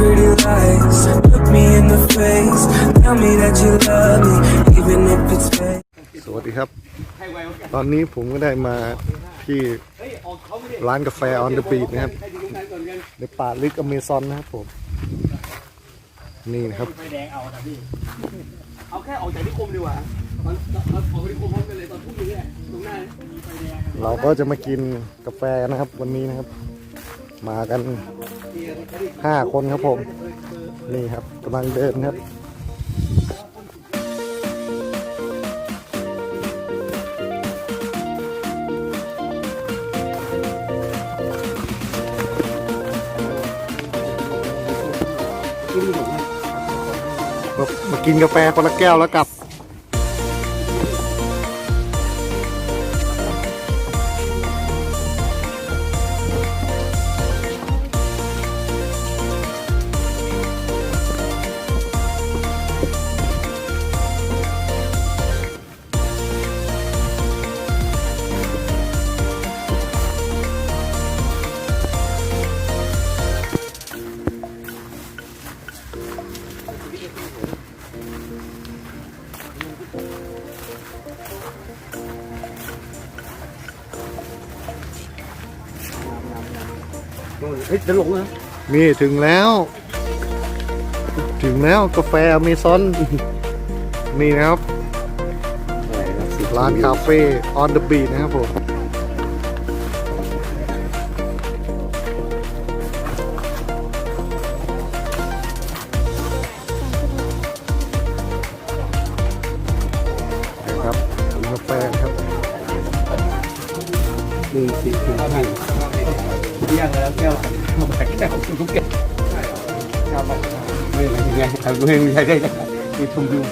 pretty lies. Look me in the face. Tell me that you love me, even if it's fake. สวัสดีครับ ตอนนี้ผมก็ได้มาที่ร้านกาแฟ on the beach นะครับ ในป่าลึกอเมซอนนะครับผม นี่นะครับ ไฟแดงเอานะพี่ เอาแค่ออกจากนิคมดีกว่าตอนตอนออกจากนิคมพร้อมกันเลยตอนพุ่งนี้แหละตรงหน้ามีไฟแดง เราก็จะมากินกาแฟนะครับวันนี้นะครับ มากันห้าคนครับผม นี่ครับกำลังเดินครับมามากินกาแฟคนละแก้วแล้วกลับ เฮ้ยจะหลงเหรอนี่ถึงแล้ว ถึงแล้วกาแฟอเมซอน นี่นะครับ ร้านคาเฟ่ on the beach นะครับผมนะครับกาแฟครับหนึ่งสิบถึงห้า เที่ยงแล้วแก้วมาแบกแก้วทุกแก้วแก้วแบบไม่ไม่ไม่ทำไม่ไม่ใช่ได้คือชมวิว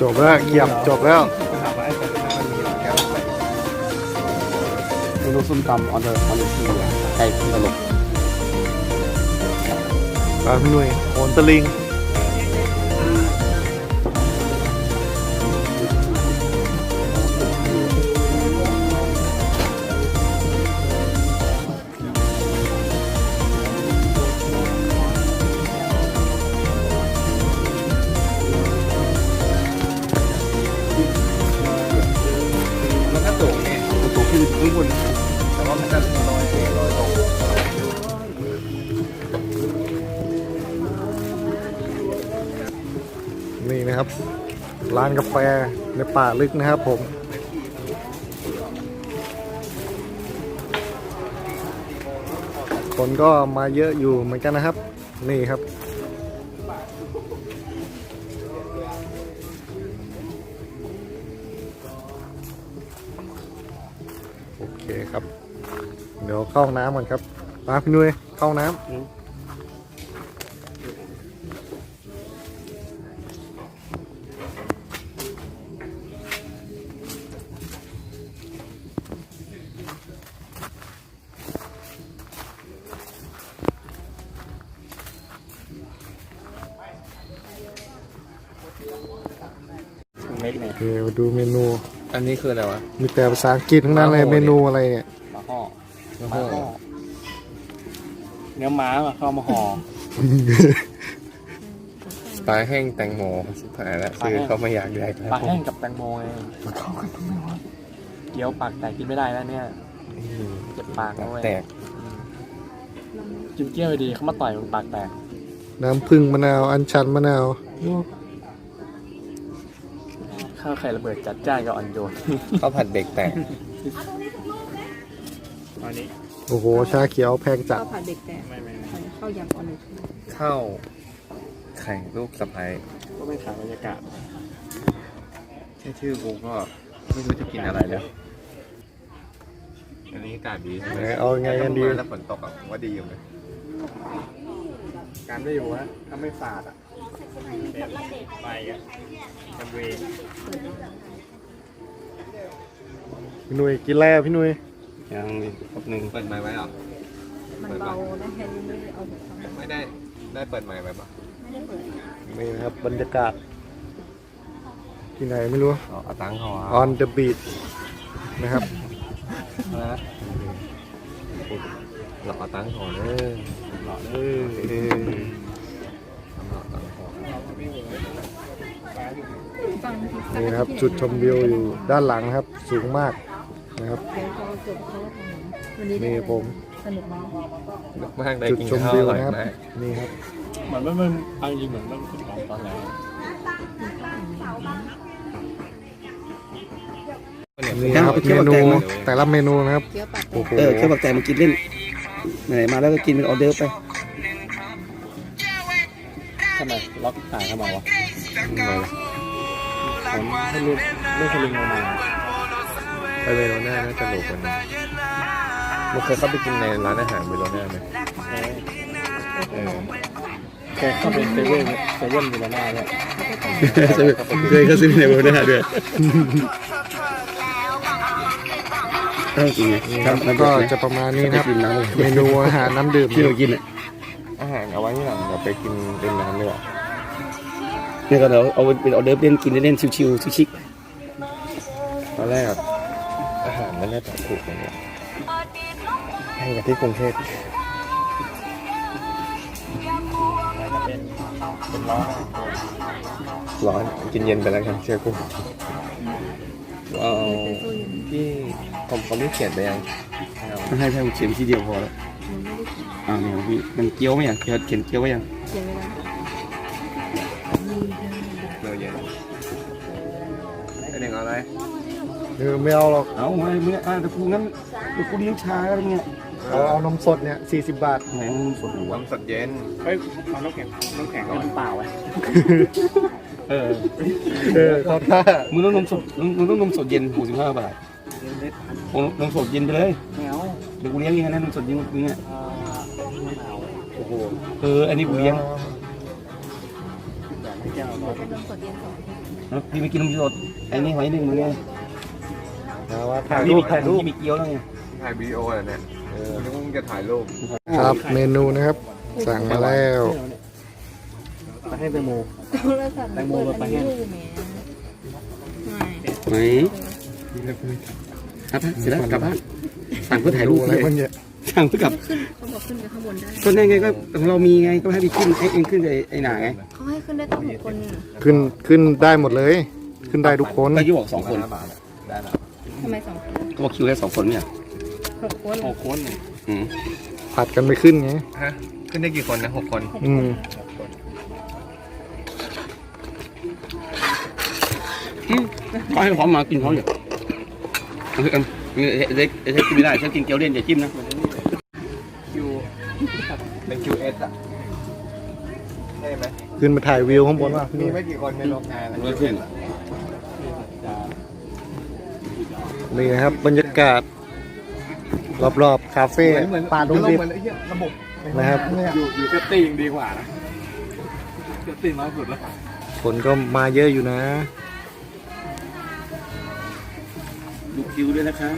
จบแล้วเกียบจบแล้วเมนูส้มตำออเดอร์ออเดอร์ซีไก่ตลกร้าพี่หนุ่ยโอนตะลิง แฟในป่าลึกนะครับผม คนก็มาเยอะอยู่เหมือนกันนะครับ นี่ครับ โอเคครับ เดี๋ยวเข้าห้องน้ำก่อนครับมาพี่นุ้ยเข้าห้องน้ำ เม็ดเนี่ยโอเคมาดูเมนู อันนี้คืออะไรวะ มีแต่ภาษาอังกฤษทั้งนั้นเลยโอ้โหเมนูอะไรเนี่ย มาห่อมาห่อเนื้อม้ามาเข้ามาห่อปลาแห้งแตงโมสุดท้ายแล้วปลาคือแห้งเขาไม่อยากได้ปลาแห้งกับแตงโมไงมันเข้ากันทำไมวะเกี๊ยวปากแตกกินไม่ได้แล้วเนี่ยเจ็บปากปากด้วยแตกกินเกี๊ยวดีเขามาต่อยมึงปากแตก น้ำผึ้งมะนาว อัญชันมะนาว ข้าวไข่ระเบิดจัดจ้านกับอ่อนโยน ข้าวผัดเด็กแตกอันนี้โอ้โห ชาเขียวแพงจัด ข้าวผัดเด็กแต่ไม่ไม่ข้าวยำออนิข้าวไข่ลูกสะพ้ายก็ไม่ขายบรรยากาศแค่ชื่อกูก็ไม่รู้จะกินอะไรแล้ว อันนี้อากาศดีใช่ไหมเอาไงกันดีมาแล้วฝนตกอะผมว่าดีอยู่เลยการได้อยู่วะถ้าไม่สาดอะแบบไปอะกั นเวพี่หนุ่ยกินแล้วพี่หนุ่ยยังมีครบหนึ่งเปิดไม้ไว้เหรอ มันเบานะแค่นี้ไม่ได้เอาไปทำไม่ได้ได้เปิดไม้ไว้ปะไม่ได้เปิดนี่นะครับบรรยากาศ ที่ไหนไม่รู้ อ๋อเอาตังค์เขาอะ on the beach นะครับหล่อตังค์หอเด้อหล่อเด้อเออหล่อตังค์หอ ฟังทีสัก นี่นะครับจุดชมวิวอยู่ด้านหลังนะครับสูงมากนะครับเดี๋ยวพอจบเขาก็ทำวันนี้ได้นี่อะไรผมสนุกมากนึกมากได้จุดกินชมข้าววิอวร่อยนะครับมากนี่ครับเหมือนมันมันเอาจริงเหมือนมันขึ้นของตอนไหนนี่นะครับเมนูแต่ละเมนูนะครับเกี๊ยวปากแตโอ้กโหเออแค่บักแต่มากินเล่นไหนๆมาแล้วก็กินเป็นออเดอร์ฟไปทำไมล็อกต่างเข้ามาวะ ทำไมล่ะ ผมให้ลูกลูกสลิงลงมาไปเวโรน่าน่าจะหลกกว่านี้เราเคยเข้าไปกินในร้านอาหารเวโรน่าไหมเออแกเข้าไปเซเว่นเซเว่นอยู่แล้วหน้าเนี่ยเคยเขาซื้อในเบอร์ได้ด้วยต้องกินไงนี่คครัรับบแล้วก็จะประมาณนี้นะครับกินน้ำเมนูอาหารน้ำดื่มที่เรากินอะอาหารเอาไว้ที่หลังเดี๋ยวไปกินเล่นน้ำดีกว่าเนี่ยก็เดี๋ยวเอาเป็นออเดอร์ฟเล่นกินเล่นๆชิวๆชิคตอนแรกอะอาหารไม่ได้แบบถูกเลยเนี่ยแพงกว่าที่กรุงเทพร้อนกินเย็นไปแล้วกันเชื่อกูว้าวพี่ผมเขาไม่เขียนไปยังเอาๆให้แค่เขียนทีเดียวพอแล้วอ่าเนี่ยพี่มันเกี๊ยวไหมอะเขียนเขียนเกี๊ยวไว้ยังเขียนไว้แล้ว เราเย็นไอเด็กอาอะไรเออไม่เอาหรอกเอาไว้เมื่ออ่าแต่กูงั้นเดี๋ยวกูเลี้ยงชาอะไรเงี้ยเอาเอานมสดเนี่ย40บาทแหมมึงสดหัวน้ำสดเย็นเฮ้ยเอาน้ำแข็งน้ำแข็งก็มันเปล่าไว้เออเออเขาท่ามึงต้องนมสดมึงต้องนมสดเย็นหกสิบห้าบาทเอานมสดเย็นไปเลยไม่เดี๋ยวกูเลี้ยงเองนะนมสดเย็นมึงอะมะนาวโอ้โหเอออันนี้กูเลี้ยง อยากให้แก้วเอาเป็นนมสดเย็นสองเออพี่ไม่กินนมสดไอ้นี่หอยหนึ่งมึงไงนะว่าถ่ายพี่รูมีปถ่ายรูปพี่มีเกี๊ยวแล้วไงถ่ายวิดีโอเหรอเนี่ยเออนึกว่ามึงจะถ่ายรูปครับเมนูนะครับ สั่งมาแล้วไปให้แตงโมโทรศัพท์มันเปิดอันนี้อยู่แหมไม่ไหนครับเสร็จแล้วกลับบ้านสั่งเพื่อถ่ายรูปอะไรเลยบ้างเนี่ย สั่งเพื่อกลับขึ้นเขาบอกขึ้นไปข้างบนได้ก็นั่นไงก็ของเรามีไงก็ให้พี่ขึ้นให้เองขึ้นไอ้ไอ้หนาไงเขาให้ขึ้นได้ตั้งหกคนขึ้นขึ้นได้หมดเลย ขึ้นได้ทุกคนก็ยี่บอกสองคนห้าบาทอะได้แล้วทำไมสองคนก็บอกคิวแค่สองคนเนี่ยหกคนหกคนเนี่ยอืมผัดกันไปขึ้นไงฮะขึ้นได้กี่คนนะหกคนอืมก็ให้พร้อมมากินพร้อมอยู่เฮ้ยเอ็มเด็กเด็กกินไม่ได้ฉันกินเกี๊ยวเล่นอย่าจิ้มนะคิว เป็นคิวเอสอะใช่ไหมขึ้นมาถ่ายวิวข้างบนว่ามีไม่กี่คนในโรงงานอะไม่ขึ้นนี่นะครับบรรยากาศ รอบๆคาเฟ่ป่าดงดิบ เหมือนไอ้เหี้ยระบบนะครับ อยู่อยู่เซฟตี้ยังดีกว่านะเซฟตี้น้อยสุดแล้วคนก็มาเยอะอยู่นะ ดูคิวด้วยนะครั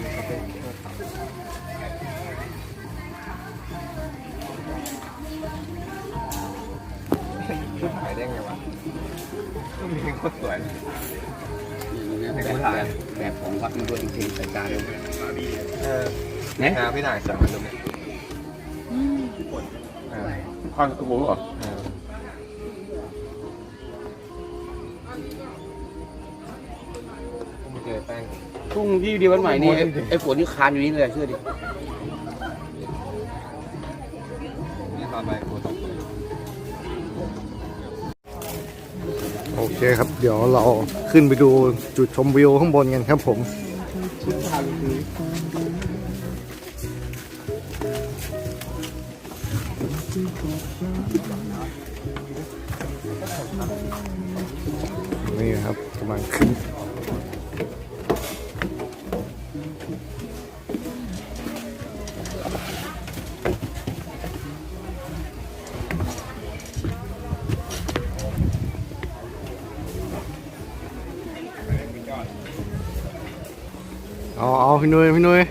ก็มีโคตรสวยแบบแบบของวัดมันด้วยจริงๆใส่จานเลยเออเนี่ยงานพี่ถ่ายสามอันตรงเนี้ยเออความโอ้โหเหรอเออไม่เจอแป้งทุ่งที่เดียวกันใหม่นี่ไอ้ไอ้ฝนนี่คานอยู่นี่เลยเชื่อดินี่ตอนไปกูตกเเคครับ เดี๋ยวเราขึ้นไปดูจุดชมวิวข้างบนกันครับผมนี่ครับกำลังขึ้น เอาเอาพี่นุ้ยพี่นุ้ย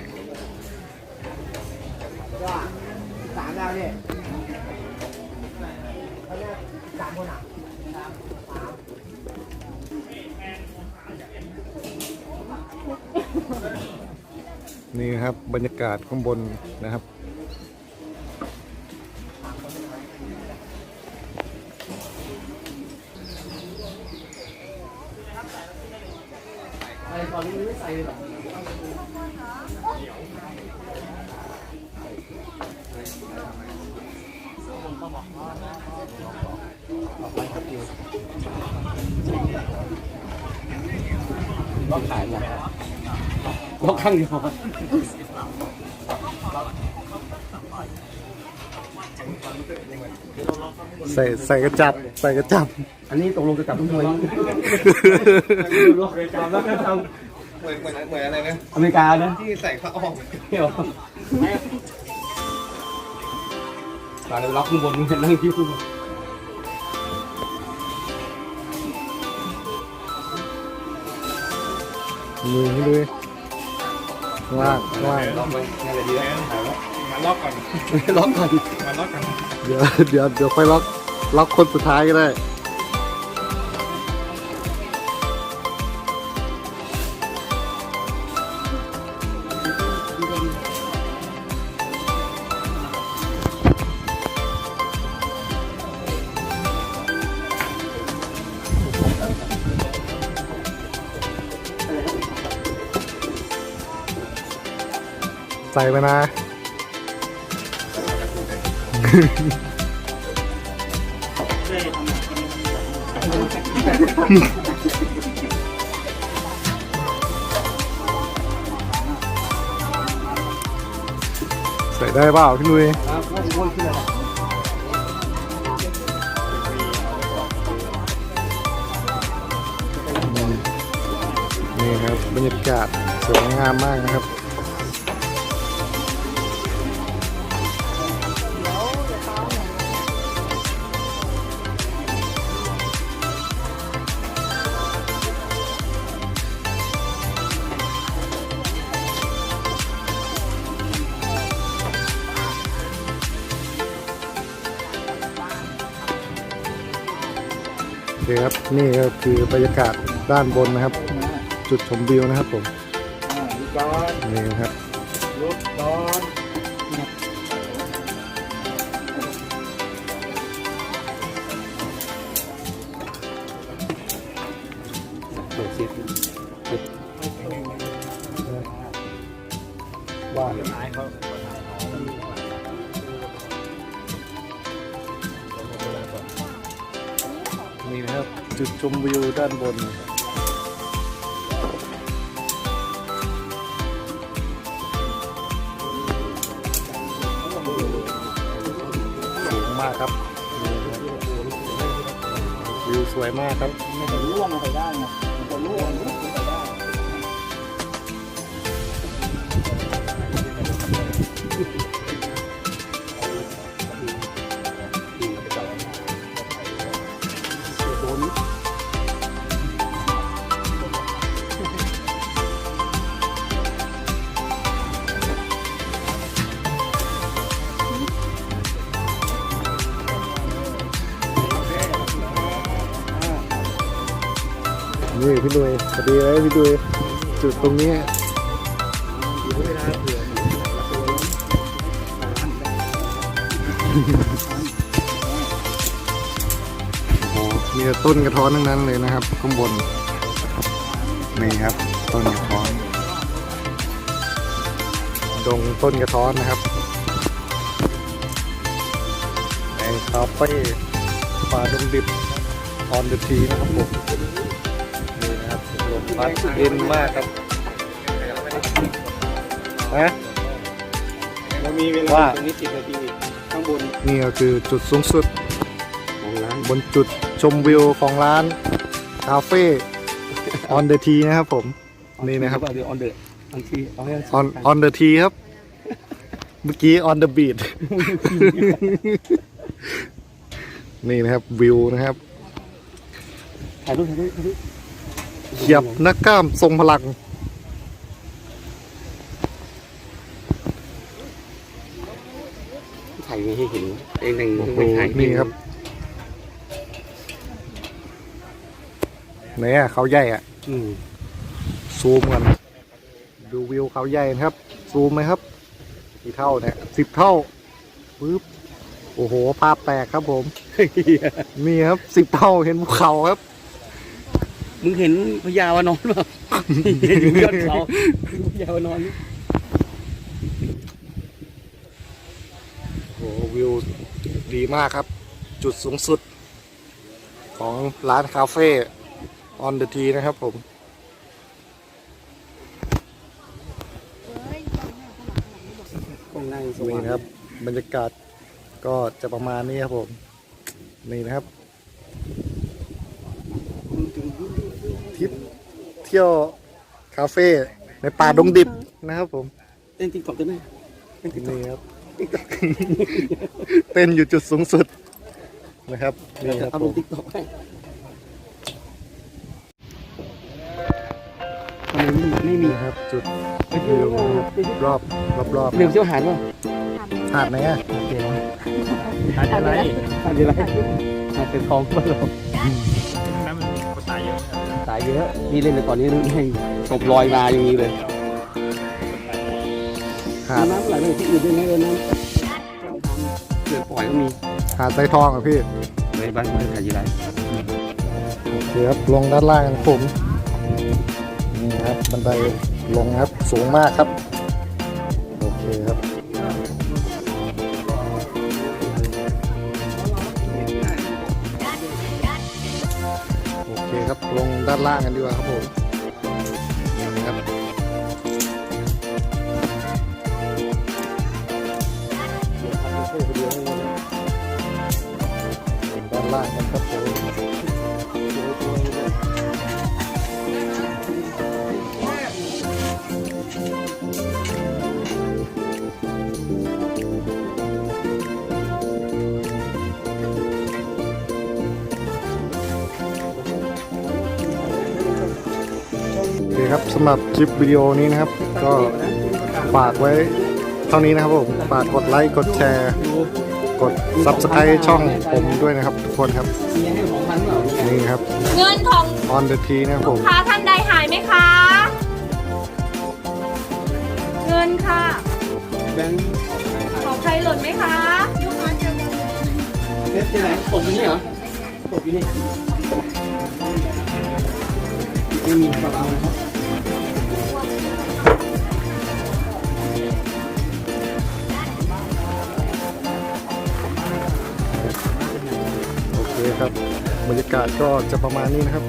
นี่ครับบรรยากาศข้างบนนะครับ กขายหมดล็อกข้างเดียวใส่ใส่กระจับ ใส่กระจับ อันนี้ตกลงจะกลับทุกคนล็อกเลยจำแล้วก็ท เหมือนเหมือนเหมือนอะไรนะำอเมริกานะที่ใส่ผ้าอ้อมเที่ยวมาเลยล็อกข้างบนนั่งที่ข้างบนมือให้ด้วยข้างล่างข้างล่างล็อกไว้น่าจะดีแล้วถ่ายไว้มาล็อกก่อนล็อกก่อนมาล็อกก่อนเดี๋ยวเดี๋ยวเดี๋ยวค่อยล็อกล็อกคนสุดท้ายก็ได้ ใส่ไปนะ ใส่ได้เปล่าพี่นุ้ยครับข้างบนขึ้นเลยนี่ครับบรรยากาศสวยงามมากนะครับ คครับ นี่ก็คือบรรยากาศด้านบนนะครับ จุดชมวิวนะครับผมก่อนนี่นะครับลุกก่อนเปิดซิปว่านายเขา จุดชมวิวด้านบน สูงมากครับ วิวสวยมากครับ มันจะล่วงลงไปได้ไงมันจะล่วง พี่ดุยสวัสดีเลยพี่ดุยจุดตรงนี้โอ้โหมีแต่ต้นกระท้อนทั้งนั้นเลยนะครับข้างบนนี่ครับต้นกระท้อนดงต้นกระท้อนนะครับในคาเฟ่ป่าดงดิบออนเดอะทีนะครับผม พัดเย็นมากครับฮะเรามีเวลาว่าตรงนี้สิบนาทีข้างบนนี่ก็คือจุดสูงสุดของร้านบนจุดชมวิวของร้านคาเฟ่ออนเดอะทีนะครับผม นี่นะครับเดี๋ยวออนเดอร์บางทีเอาให้ on on the T ครับ เมื่อกี้ on the beat นี่นะครับวิวนะครับถ่ายรูปถ่ายรูปถ่ายรูป เขียบนักกล้ามทรงพลัง ถ่ายไงให้เห็นเองหนึ่งโอ้โหไม่ถ่ายนี่ครับไหนอะเขาใหญ่อะอืมซูมกัน ดูวิวเขาใหญ่นะครับ ซูมไหมครับ กี่เท่าเนี่ยสิบเท่าปึ๊บโอ้โห ภาพแตกครับผม นี่ครับสิบเท่าเห็นภูเขาครับ มึงเห็นพญาวานอนป่ะเห็นอยู่ยอดเขาพญาวานอนโอ้โหวิวดีมากครับ จุดสูงสุด ของร้านคาเฟ่ on the T นะครับผมกล้องหน้ายังสนี่ว่างนะครับ บรรยากาศก็จะประมาณนี้ครับผม นี่นะครับ ทริปเที่ยวคาเฟ่ในป่าดงดิบนะครับผม เต้นติ๊กต็อกได้ไหมนี่ครับ เต้นอยู่จุดสูงสุดนะครับนี่ครับเอาผลงมติ๊กต็อกให้ทำไมไม่ไม่มีนี่ครับ จุดวิวนะครับรอบรอบรอบเรื่องเชี่ยวหาญป่ะหาดไหนอะหาญอะไรหาญอะไรหาญเป็นคลองบ้านเราตายเยอะตายเยอะพี่เล่นแต่ก่อนนี้ให้ศพลอยมาอย่างนี้เลยหาดน้ำไหลไปที่อื่นด้วยนะเออน้ำเกิดปล่อยก็มีหาดไซทองอะพี่ในบ้านไม่ขายยี่ไรโอเคครับลงด้านล่างกันผมนี่ครับบันไดลงครับสูงมากครับ โอเคครับ ด้านล่างกันดีกว่าครับผมครับด้านล่างกันครับผม สำหรับคลิปวิดีโอนี้นะครับ ก็ฝากไว้เท่านี้นะครับผมฝากกดไลค์กดแชร์ กด Subscribe ช่องผมด้วยนะครับ ทุกคนครับ นี่ครับ เงินของ on the T นะครับผมลูกค้าท่านใดหายไหมคะ เงินค่ะ แบงค์ของใครหล่นไหมคะเน็ตที่ไหนตกอยู่นี่เหรอตกอยู่นี่ไม่มีปลาเอานะครับ ครับ บรรยากาศก็จะประมาณนี้นะครับ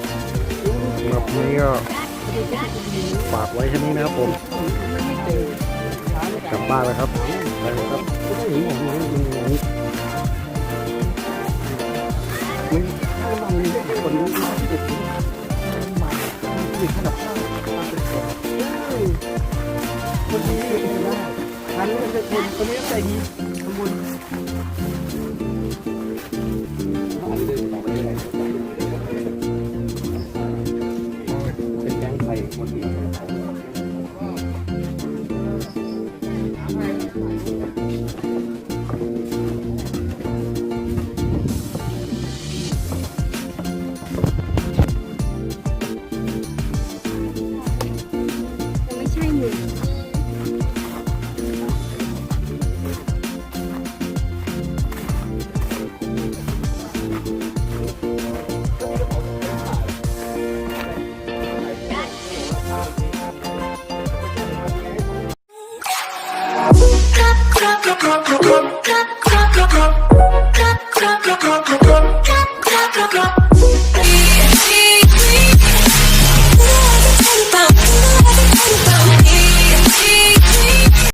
สำหรับวันนี้ก็ฝากไว้แค่นี้นะครับผม กลับบ้านแล้วครับไปแล้วครับอันนี้เป็นคนคนนี้ใจดี